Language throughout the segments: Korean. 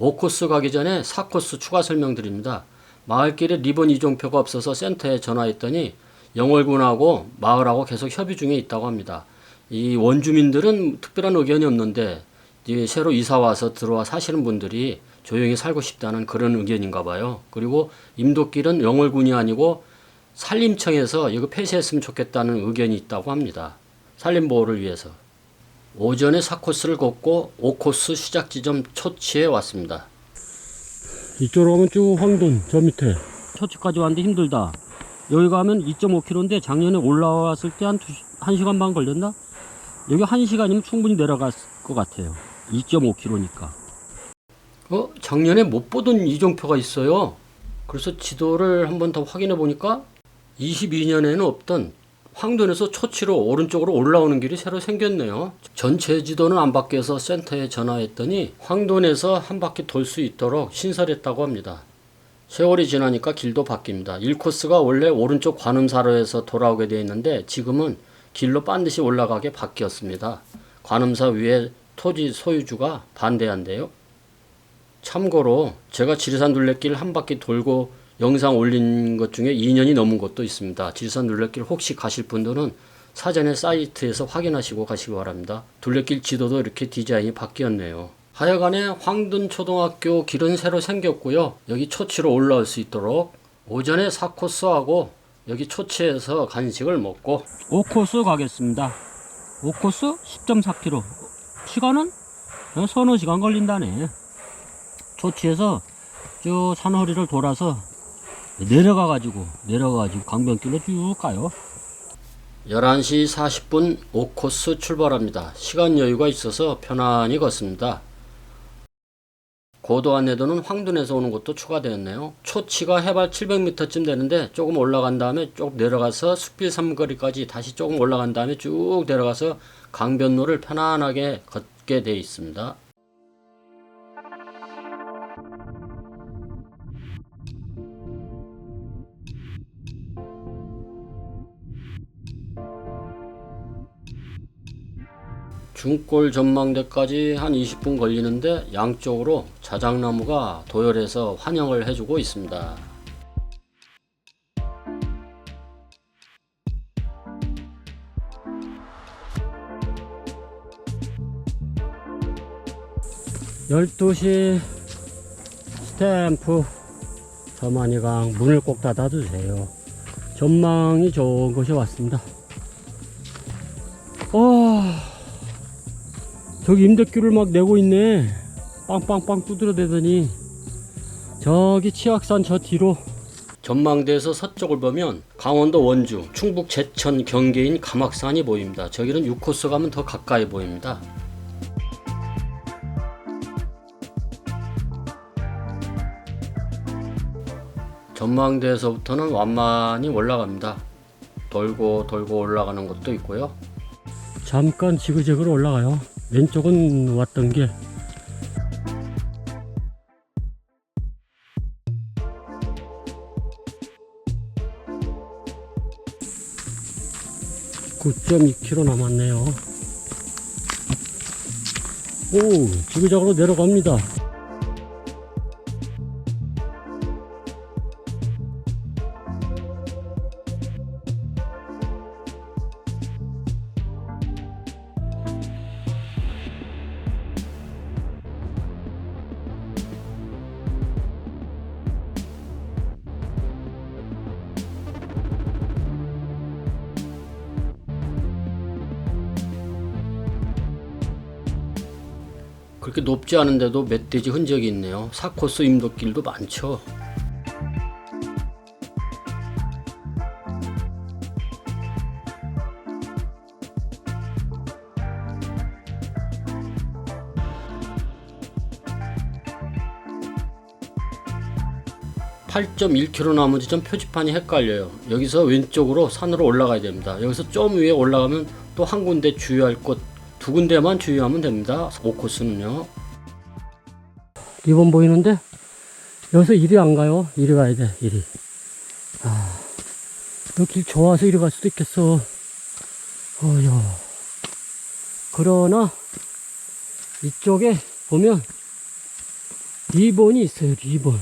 5코스 가기 전에 4코스 추가 설명드립니다. 마을길에 리본 이종표가 없어서 센터에 전화했더니 영월군하고 마을하고 계속 협의 중에 있다고 합니다. 이 원주민들은 특별한 의견이 없는데 이 새로 이사 와서 들어와 사시는 분들이 조용히 살고 싶다는 그런 의견인가 봐요. 그리고 임도길은 영월군이 아니고 산림청에서 이거 폐쇄했으면 좋겠다는 의견이 있다고 합니다. 산림보호를 위해서. 오전에 4코스를 걷고 5코스 시작 지점 초치에 왔습니다. 이쪽으로 가면 쭉 황돈 저 밑에 초치까지 왔는데 힘들다. 여기 가면 2.5km인데 작년에 올라왔을 때 한 1시간 반 걸렸나? 여기 1시간이면 충분히 내려갈 것 같아요. 2.5km니까. 어? 작년에 못 보던 이종표가 있어요. 그래서 지도를 한번 더 확인해 보니까 22년에는 없던 황돈에서 초치로 오른쪽으로 올라오는 길이 새로 생겼네요. 전체 지도는 안 바뀌어서 센터에 전화했더니 황돈에서 한 바퀴 돌 수 있도록 신설했다고 합니다. 세월이 지나니까 길도 바뀝니다. 1코스가 원래 오른쪽 관음사로에서 돌아오게 되어 있는데 지금은 길로 반드시 올라가게 바뀌었습니다. 관음사 위에 토지 소유주가 반대한대요. 참고로 제가 지리산 둘레길 한 바퀴 돌고 영상 올린 것 중에 2년이 넘은 곳도 있습니다. 지리산 둘레길 혹시 가실 분들은 사전에 사이트에서 확인하시고 가시기 바랍니다. 둘레길 지도도 이렇게 디자인이 바뀌었네요. 하여간에 황둔초등학교 길은 새로 생겼고요. 여기 초치로 올라올 수 있도록 오전에 4코스하고 여기 초치에서 간식을 먹고 5코스 가겠습니다. 5코스 10.4km. 시간은 서너 시간 걸린다네. 초치에서 저 산허리를 돌아서 내려가 가지고 내려가 가지고 강변길로 쭉 가요. 11시 40분 5코스 출발합니다. 시간 여유가 있어서 편안히 걷습니다. 고도 안내도는 황둔에서 오는 곳도 추가되었네요. 초치가 해발 700m쯤 되는데 조금 올라간 다음에 쭉 내려가서 숲길 삼거리까지 다시 조금 올라간 다음에 쭉 내려가서 강변로를 편안하게 걷게 되어 있습니다. 중골 전망대까지 한 20분 걸리는데 양쪽으로 자작나무가 도열해서 환영을 해주고 있습니다. 열두 시 스탬프 서만이강 문을 꼭 닫아주세요. 전망이 좋은 곳이 왔습니다. 와. 저기 임대큐를 막 내고 있네. 빵빵빵 두드려대더니 저기 치악산 저 뒤로 전망대에서 서쪽을 보면 강원도 원주, 충북 제천 경계인 가막산이 보입니다. 저기는 6코스 가면 더 가까이 보입니다. 전망대에서부터는 완만히 올라갑니다. 돌고 돌고 올라가는 것도 있고요. 잠깐 지그재그로 올라가요. 왼쪽은 왔던 길. (9.2km) 남았네요 오 지그재그로 내려갑니다 그렇게 높지 않은데도 멧돼지 흔적이 있네요. 사코스 임도길도 많죠. (8.1km) 남은 지점 표지판이 헷갈려요 여기서 왼쪽으로 산으로 올라가야 됩니다 여기서 좀 위에 올라가면 또 한 군데 주의할 곳 두 군데만 주의하면 됩니다. 5코스는요. 리본 보이는데 여기서 이리 안 가요. 이리 가야 돼. 이리. 아, 여기 길 좋아서 이리 갈 수도 있겠어. 어휴. 그러나 이쪽에 보면 리본이 있어요, 리본.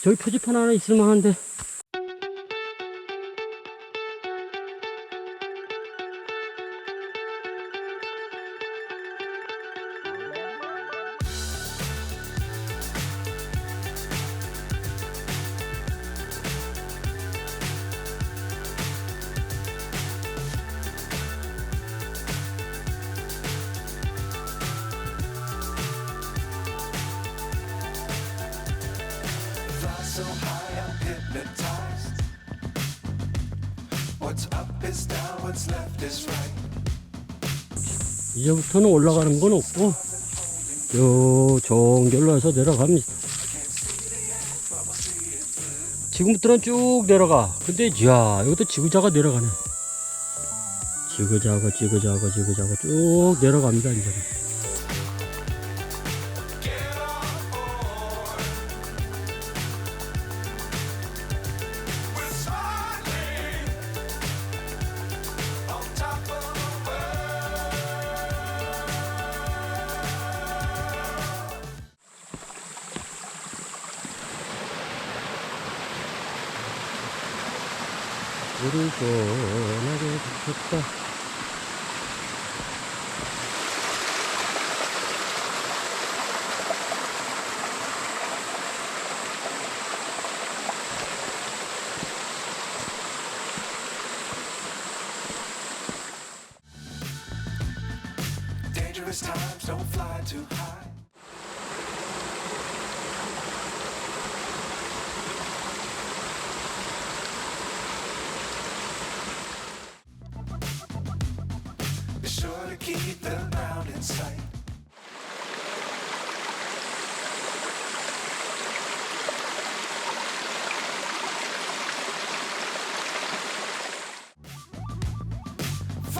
저기 표지판 하나 있을 만한데. So high, I'm hypnotized. What's up is down, what's left is right. 이제부터는 올라가는 건 없고, 요, 정결로 해서 내려갑니다. 지금부터는 쭉 내려가. 근데, 야, 이것도 지그자가 내려가네. 지그자가, 지그자가, 지그자가 쭉 내려갑니다, 이제. We're 물을 시원하게 좋다.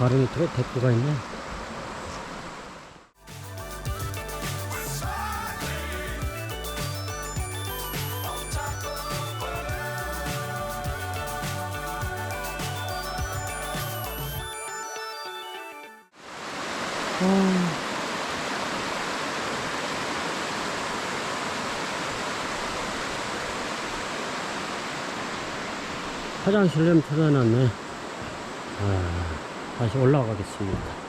바로 밑으로 대포가 있네. 화장실 좀 찾아놨네. 아, 다시 올라가겠습니다.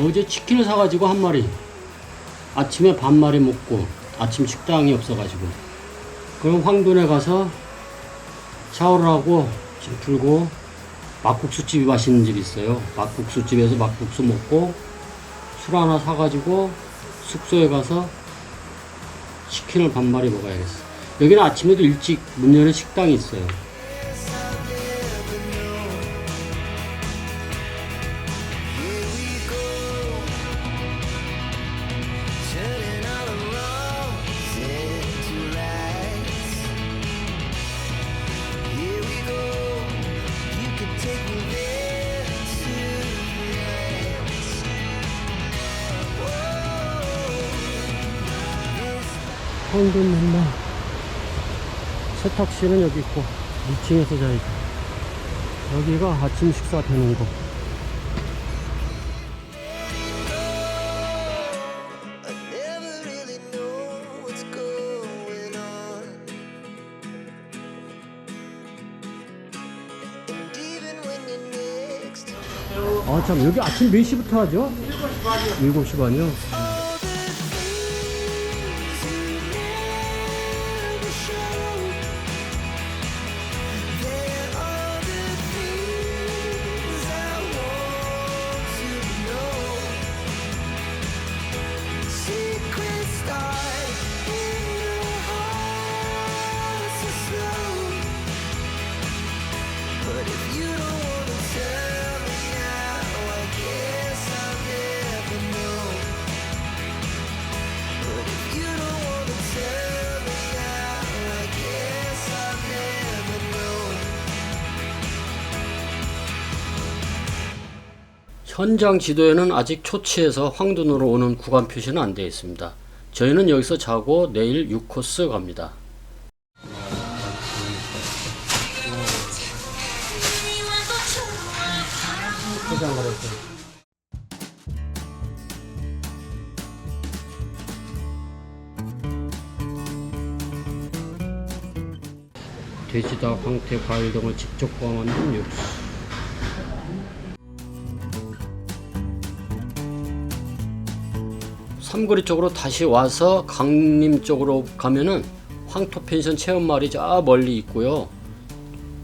어제 치킨을 사가지고 한 마리 아침에 반 마리 먹고 아침 식당이 없어가지고 그럼 황돈에 가서 샤워를 하고 짐 풀고 막국수집이 맛있는 집이 있어요. 막국수집에서 막국수 먹고 술 하나 사가지고 숙소에 가서 치킨을 반 마리 먹어야겠어. 여기는 아침에도 일찍 문 여는 식당이 있어요 황돈 맨날 세탁실은 여기 있고 2층에서 자야지 여기가 아침 식사 되는 곳 I never really know what's going on. And even when you're next 아참 여기 아침 몇 시부터 하죠? 7시 반이요? But 현장 지도에는 아직 초치에서 황돈으로 오는 구간 표시는 안 되어 있습니다. 저희는 여기서 자고 내일 6코스 갑니다. 돼지닭, 황태, 과일 등을 직접 만든 육수 삼거리 쪽으로 다시 와서 강림 쪽으로 가면은 황토 펜션 체험마을이 저 멀리 있고요.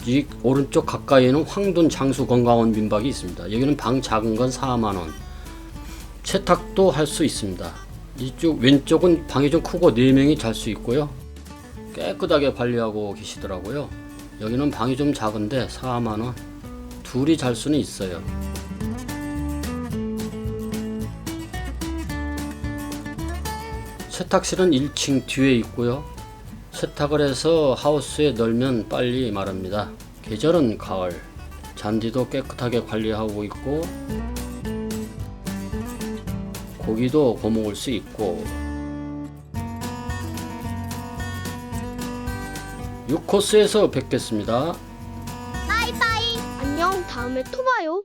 이 오른쪽 가까이에는 황돈 장수 건강원 민박이 있습니다. 여기는 방 작은 건 4만 원. 세탁도 할 수 있습니다. 이쪽 왼쪽은 방이 좀 크고 4명이 잘 수 있고요. 깨끗하게 관리하고 계시더라고요. 여기는 방이 좀 작은데 4만 원. 둘이 잘 수는 있어요. 세탁실은 1층 뒤에 있고요. 세탁을 해서 하우스에 넣으면 빨리 마릅니다. 계절은 가을. 잔디도 깨끗하게 관리하고 있고 고기도 구워먹을 수 있고 6코스에서 뵙겠습니다. 빠이빠이. 안녕. 다음에 또 봐요.